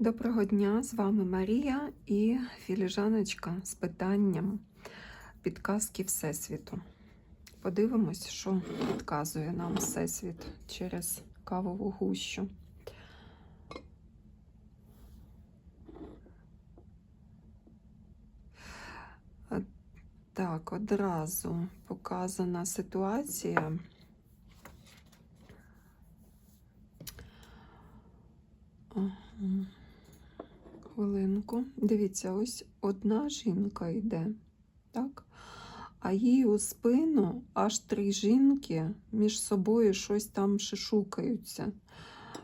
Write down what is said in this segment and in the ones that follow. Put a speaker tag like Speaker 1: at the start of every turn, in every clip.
Speaker 1: Доброго дня, з вами Марія і філіжаночка з питанням підказки Всесвіту. Подивимось, що підказує нам Всесвіт через кавову гущу. Так, одразу показана ситуація. Ага. Хвилинку. Дивіться, ось одна жінка йде, так? А їй у спину аж три жінки між собою щось там шишукаються,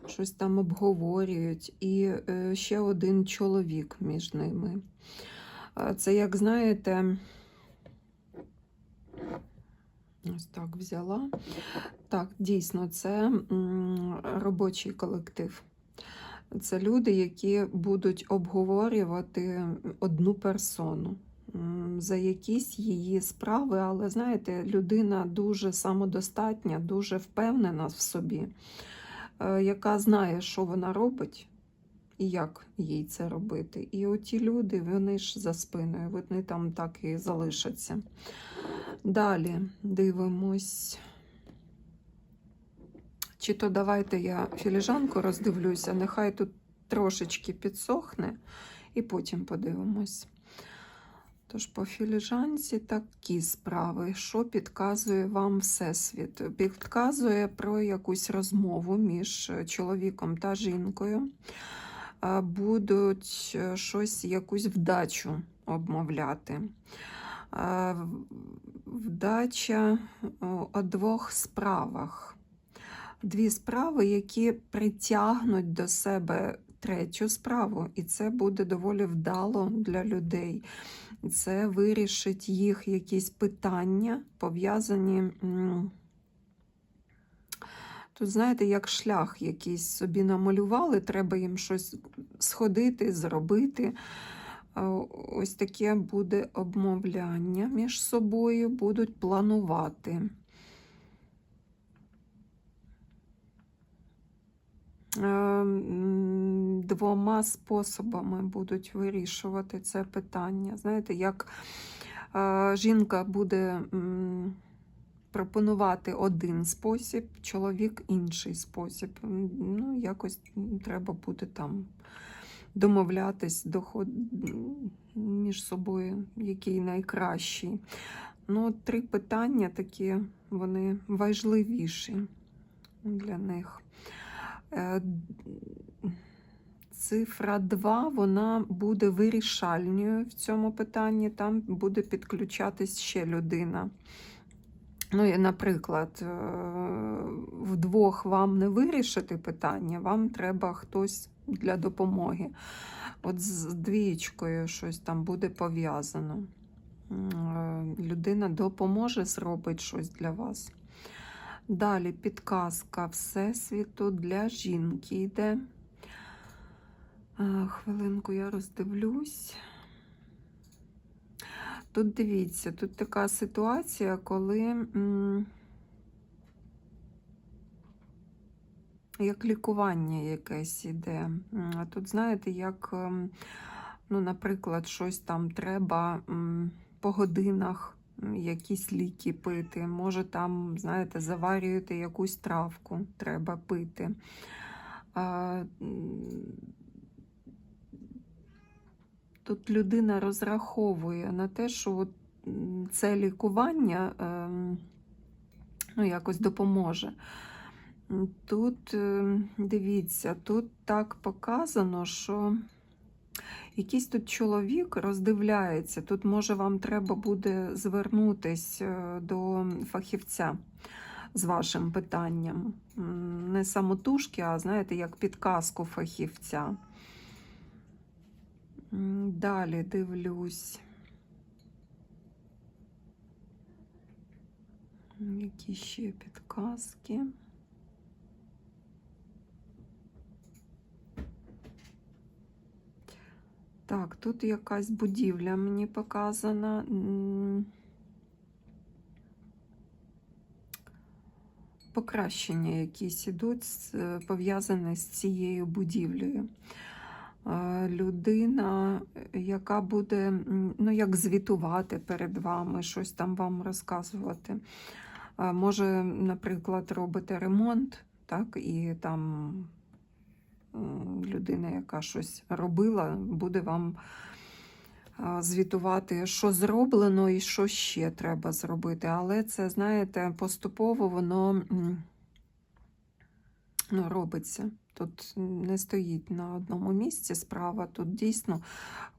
Speaker 1: щось там обговорюють, і е, ще один чоловік між ними. Це, як знаєте, ось так взяла. Так, дійсно, це робочий колектив. Це люди, які будуть обговорювати одну персону за якісь її справи, але знаєте, людина дуже самодостатня, дуже впевнена в собі, е, яка знає, що вона робить і як їй це робити. І оті люди, вони ж за спиною, вони там так і залишаться. Далі дивимось. Чи то давайте я філіжанку роздивлюся, нехай тут трошечки підсохне, і потім подивимось. Тож по філіжанці такі справи, що підказує вам Всесвіт? Підказує про якусь розмову між чоловіком та жінкою. Будуть е, щось, якусь вдачу обмовляти. Вдача у двох справах дві справи, які притягнуть до себе третю справу, і це буде доволі вдало для людей. Це вирішить їх якісь питання, пов'язані. Тут, знаєте, як шлях якийсь собі намалювали, треба їм щось сходити, зробити. Ось таке буде обмовляння між собою, будуть планувати. Е, м, двома способами будуть вирішувати це питання. Знаєте, як е, жінка буде пропонувати один спосіб, чоловік інший спосіб. Ну, якось треба буде там домовлятись, доход між собою, який найкращий. Ну, три питання такі, вони важливіші для них. Е, Цифра 2 вона буде вирішальною в цьому питанні. Там буде підключатись ще людина. Ну, наприклад, е, вдвох вам не вирішити питання, вам треба хтось для допомоги. От з двієчкою щось там буде пов'язано. Е, Людина допоможе зробить щось для вас. Далі підказка Всесвіту для жінки йде. Хвилинку я роздивлюсь. Тут дивіться, тут така ситуація, коли як лікування якесь іде. Тут, знаєте, як, ем, ну, наприклад, щось там треба по годинах якісь ліки пити. Може, там, знаєте, заварюєте якусь травку, треба пити. Тут людина розраховує на те, що от це лікування ем, ну, якось допоможе. Тут, ем, дивіться, тут так показано, що якийсь тут чоловік роздивляється. Тут, може, вам треба буде звернутись е, до фахівця з вашим питанням. Не самотужки, а знаєте, як підказку фахівця. Далі дивлюсь. Які ще підказки? Так, тут якась будівля мені показана. Покращення якісь ідуть пов'язані з цією будівлею. людина, яка буде ну, як звітувати перед вами, щось там вам розказувати. Може, наприклад, робите ремонт, так, і там людина, яка щось робила, буде вам звітувати, що зроблено і що ще треба зробити. Але це, знаєте, поступово воно ну, робиться. Тут не стоїть на одному місці справа. Тут дійсно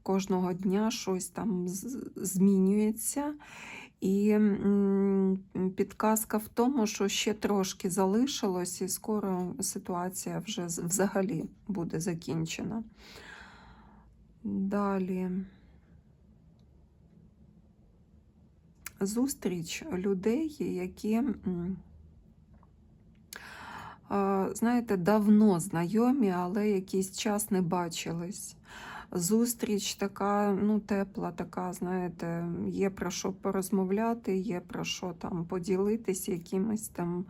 Speaker 1: кожного дня щось там змінюється. І підказка в тому, що ще трошки залишилось, і скоро ситуація вже взагалі буде закінчена. Далі. Зустріч людей, які, знаєте, давно знайомі, але якийсь час не бачились. Зустріч така, ну, тепла, така, знаєте, є про що порозмовляти, є про що там поділитись якимись там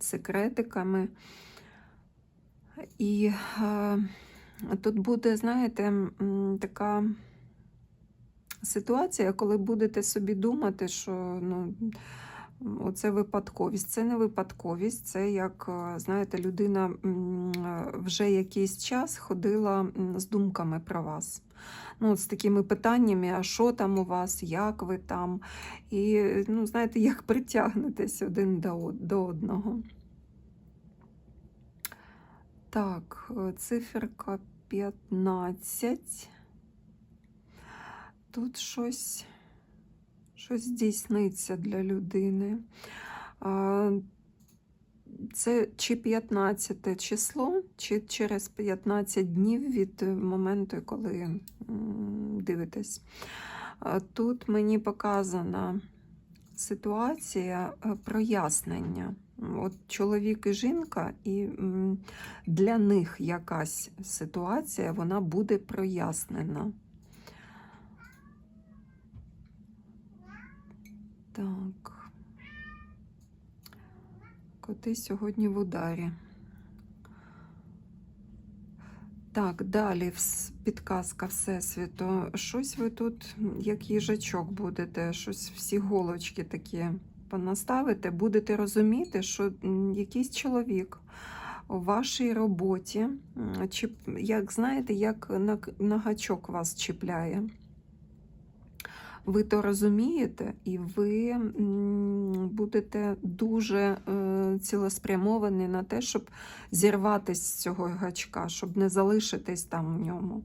Speaker 1: секретиками. І е, тут буде, знаєте, така ситуація, коли будете собі думати, що ну, оце випадковість. Це не випадковість, це як, е, знаєте, людина е, вже якийсь час ходила з думками про вас. Ну, з такими питаннями, а що там у вас, як ви там, і ну, знаєте, як притягнетесь один до, одного. Так, е, циферка 15. Тут щось, щось здійсниться для людини. Це чи 15 число, чи через 15 днів від моменту, коли дивитесь. Тут мені показана ситуація е, прояснення. От чоловік і жінка, і для них якась ситуація вона буде прояснена. Так. Коти сьогодні в ударі. Так, далі підказка Всесвіту. Щось ви тут, як їжачок, будете, щось всі голочки такі понаставите, будете розуміти, що якийсь чоловік у вашій роботі, як знаєте, як на, на гачок вас чіпляє. Ви то розумієте, і ви будете дуже е, цілеспрямовані на те, щоб зірватися з цього гачка, щоб не залишитись там в ньому.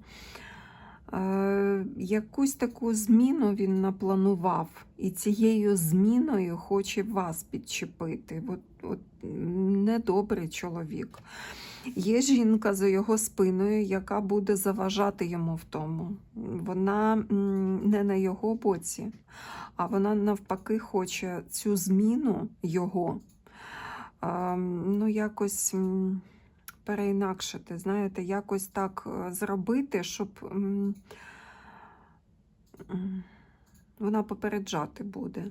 Speaker 1: Е, якусь таку зміну він напланував, і цією зміною хоче вас підчепити. От, от, недобрий чоловік. Є жінка за його спиною, яка буде заважати йому в тому. Вона не на його боці, а вона навпаки хоче цю зміну його ну, якось переінакшити, знаєте, якось так е, зробити, щоб вона попереджати буде.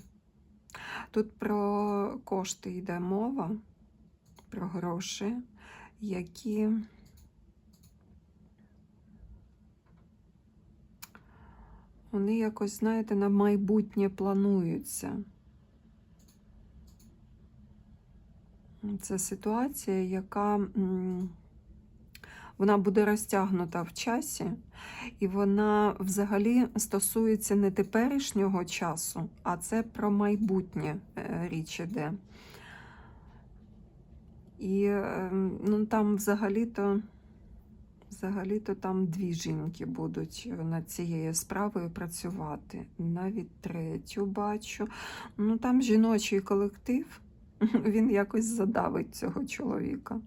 Speaker 1: Тут про кошти йде мова, про гроші, які вони якось, знаєте, на майбутнє плануються. Це ситуація, яка вона буде розтягнута в часі, і вона взагалі стосується не теперішнього часу, а це про майбутнє е, річ іде. І е, ну, там взагалі-то взагалі-то там дві жінки будуть над цією справою працювати. Навіть третю бачу. Ну там жіночий колектив, він якось задавить цього чоловіка.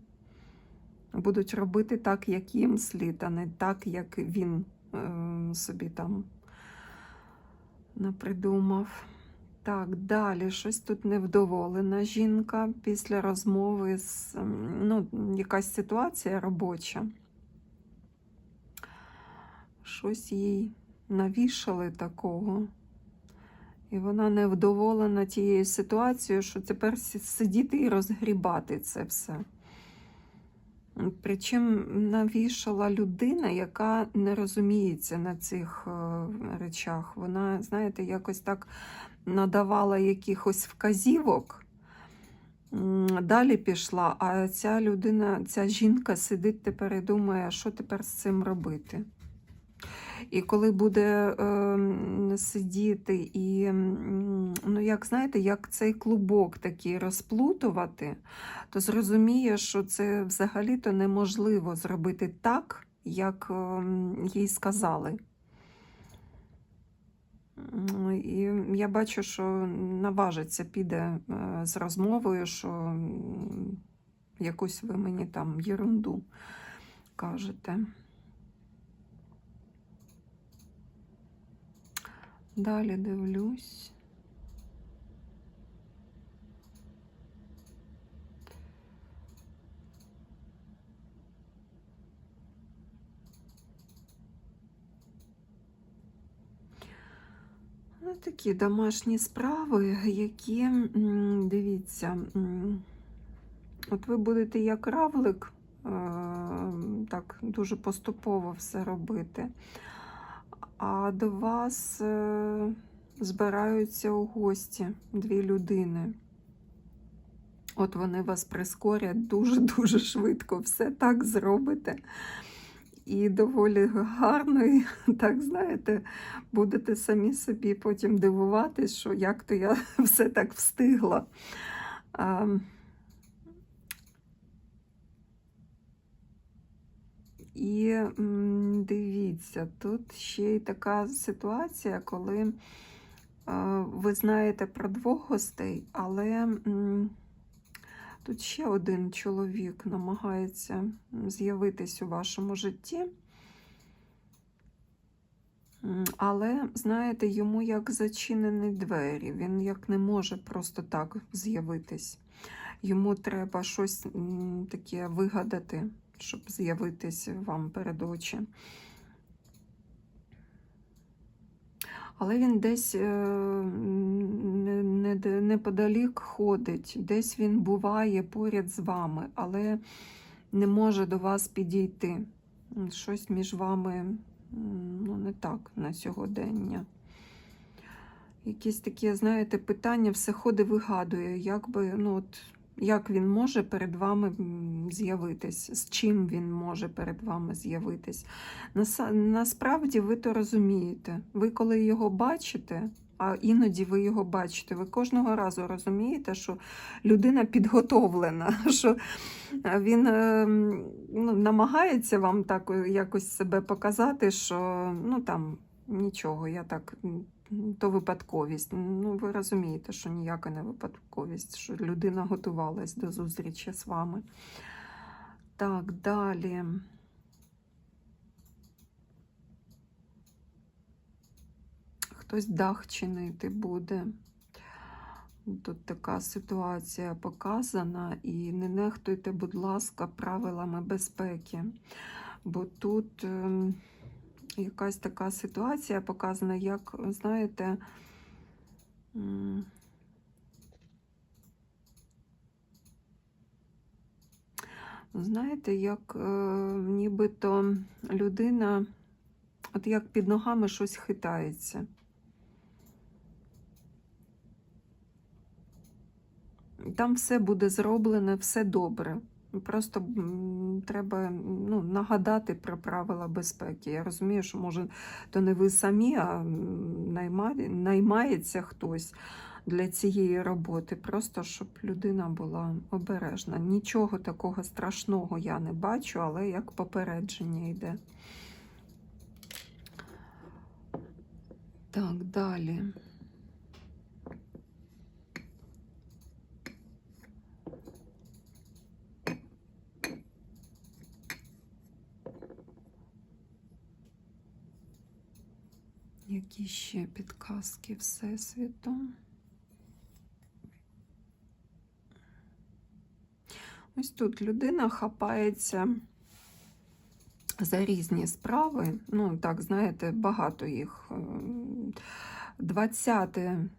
Speaker 1: Будуть робити так, як їм слід, а не так, як він е, собі там напридумав. Так, далі щось тут невдоволена жінка після розмови з ем, ну, якась ситуація робоча. Щось їй навішали такого. І вона невдоволена тією ситуацією, що тепер сидіти і розгрібати це все. Причому навішала людина, яка не розуміється на цих е, речах. Вона, знаєте, якось так надавала якихось вказівок. Далі пішла, а ця людина, ця жінка сидить тепер і думає, що тепер з цим робити. І коли буде е, сидіти і, ну, як знаєте, як цей клубок такий розплутувати, то зрозуміє, що це взагалі-то неможливо зробити так, як ем, їй сказали. І я бачу, що наважиться, піде е, з розмовою, що якусь ви мені там єрунду кажете. Далі дивлюсь. Ну, такі домашні справи, які, дивіться, от ви будете як равлик, е, так дуже поступово все робити, а до вас е, збираються у гості дві людини. От вони вас прискорять дуже-дуже швидко, все так зробите. І доволі гарно, і так знаєте, будете самі собі потім дивуватись, що як то я все так встигла. А, І дивіться, тут ще й така ситуація, коли ви знаєте про двох гостей, але тут ще один чоловік намагається з'явитись у вашому житті. Але, знаєте, йому як зачинені двері, він як не може просто так з'явитись. Йому треба щось таке вигадати, щоб з'явитись вам перед очі. Але він десь е, неподалік ходить, десь він буває поряд з вами, але не може до вас підійти. Щось між вами ну, не так на сьогодення. Якісь такі, знаєте, питання все ходить, вигадує, як би, ну, от, як він може перед вами з'явитись, з чим він може перед вами з'явитись. Насправді ви то розумієте. Ви коли його бачите, а іноді ви його бачите, ви кожного разу розумієте, що людина підготовлена, що він е, ну, намагається вам так е, якось себе показати, що ну там нічого, я так. То випадковість. Ну, ви розумієте, що ніяка не випадковість, що людина готувалась до зустрічі з вами. Так, далі. Хтось дах чинити буде. Тут така ситуація показана, і не нехтуйте, будь ласка, правилами безпеки. Бо тут ем, якась така ситуація показана, як, знаєте, знаєте, як е, нібито людина, от як під ногами щось хитається. Там все буде зроблене, все добре. Просто треба ну, нагадати про правила безпеки. Я розумію, що може то не ви самі, а наймає, наймається хтось для цієї роботи. Просто щоб людина була обережна. Нічого такого страшного я не бачу, але як попередження йде. Так, далі. Які ще підказки Всесвіту? Ось тут людина хапається за різні справи. Ну, так, знаєте, багато їх. Ем, 20 м,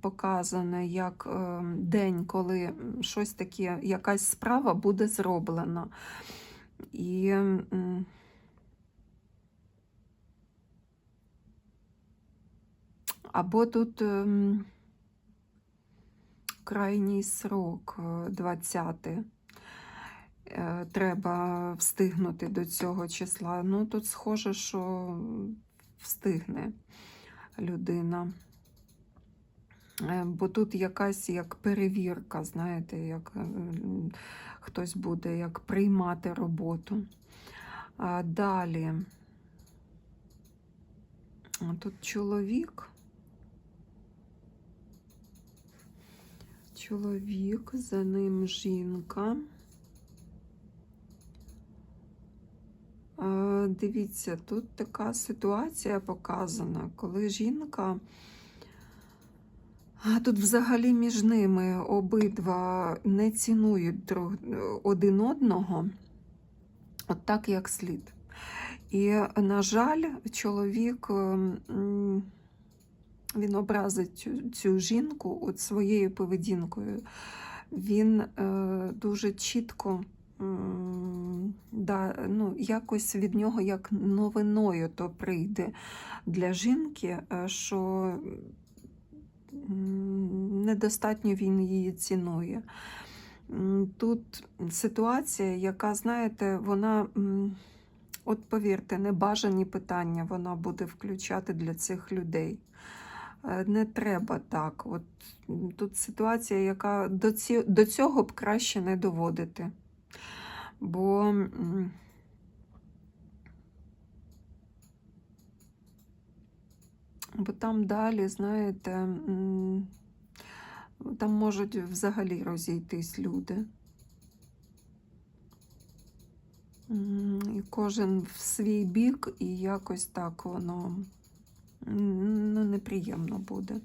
Speaker 1: показане як е, день, коли щось таке, якась справа буде зроблена. І або тут ем, крайній срок е, 20. Е, Треба встигнути до цього числа. Ну, тут схоже, що встигне людина. Е, Бо тут якась як перевірка, знаєте, як е, хтось буде як приймати роботу. Далі. Тут чоловік. Чоловік, за ним жінка. Дивіться, тут така ситуація показана, коли жінка. А тут взагалі між ними обидва не цінують один одного, от так як слід. І, на жаль, чоловік він образить цю, цю жінку от своєю поведінкою. Він е, дуже чітко м, да, ну, якось від нього як новиною то прийде для жінки, е, що недостатньо він її цінує. Тут ситуація, яка, знаєте, вона, от повірте, небажані питання вона буде включати для цих людей. Е, Не треба так. От тут ситуація, яка до, ці, до цього б краще не доводити. Бо бо там далі, знаєте, там можуть взагалі розійтись люди. І кожен в свій бік, і якось так воно ну, неприємно буде.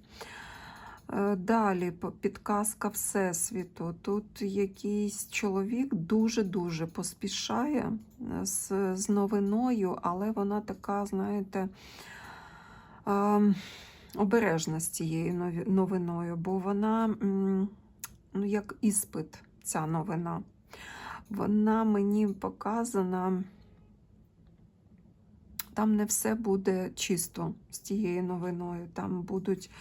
Speaker 1: Е, Далі підказка Всесвіту. Тут якийсь чоловік дуже-дуже поспішає е, з, з новиною, але вона така, знаєте, ем, обережна з цією новиною, бо вона ну, як іспит, ця новина. Вона мені показана. Там не все буде чисто з тією новиною. Там будуть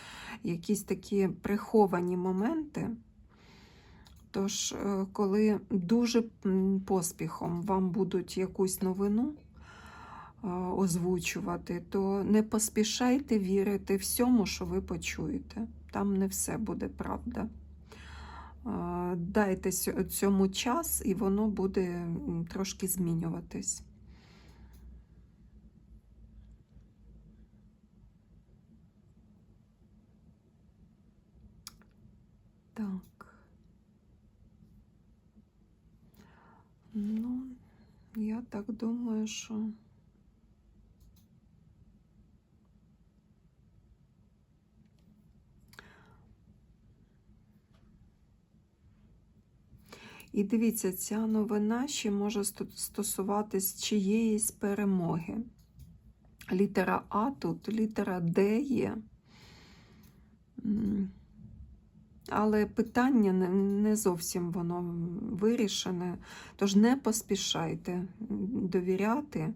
Speaker 1: якісь такі приховані моменти. Тож, е, коли дуже поспіхом вам будуть якусь новину е, озвучувати, то не поспішайте вірити всьому, що ви почуєте. Там не все буде правда. Е, Дайте цьому час, і воно буде трошки змінюватись. Так. Ну, я так думаю, що. І дивіться, ця новина ще може стосуватись чиєїсь перемоги. Літера А тут, літера Д є. Але питання не зовсім воно вирішене. Тож не поспішайте довіряти.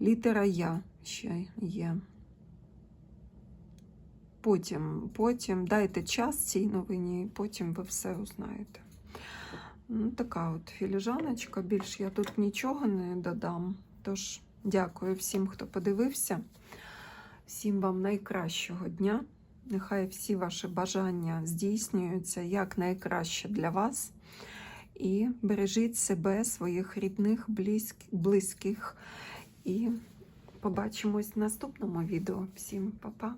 Speaker 1: Літера Я ще є. Потім, потім дайте час цій новині, і потім ви все узнаєте. Ну, така от філіжаночка. Більш я тут нічого не додам. Тож, дякую всім, хто подивився. Всім вам найкращого дня. Нехай всі ваші бажання здійснюються як найкраще для вас. І бережіть себе, своїх рідних, близьких. І побачимось в наступному відео. Всім па-па!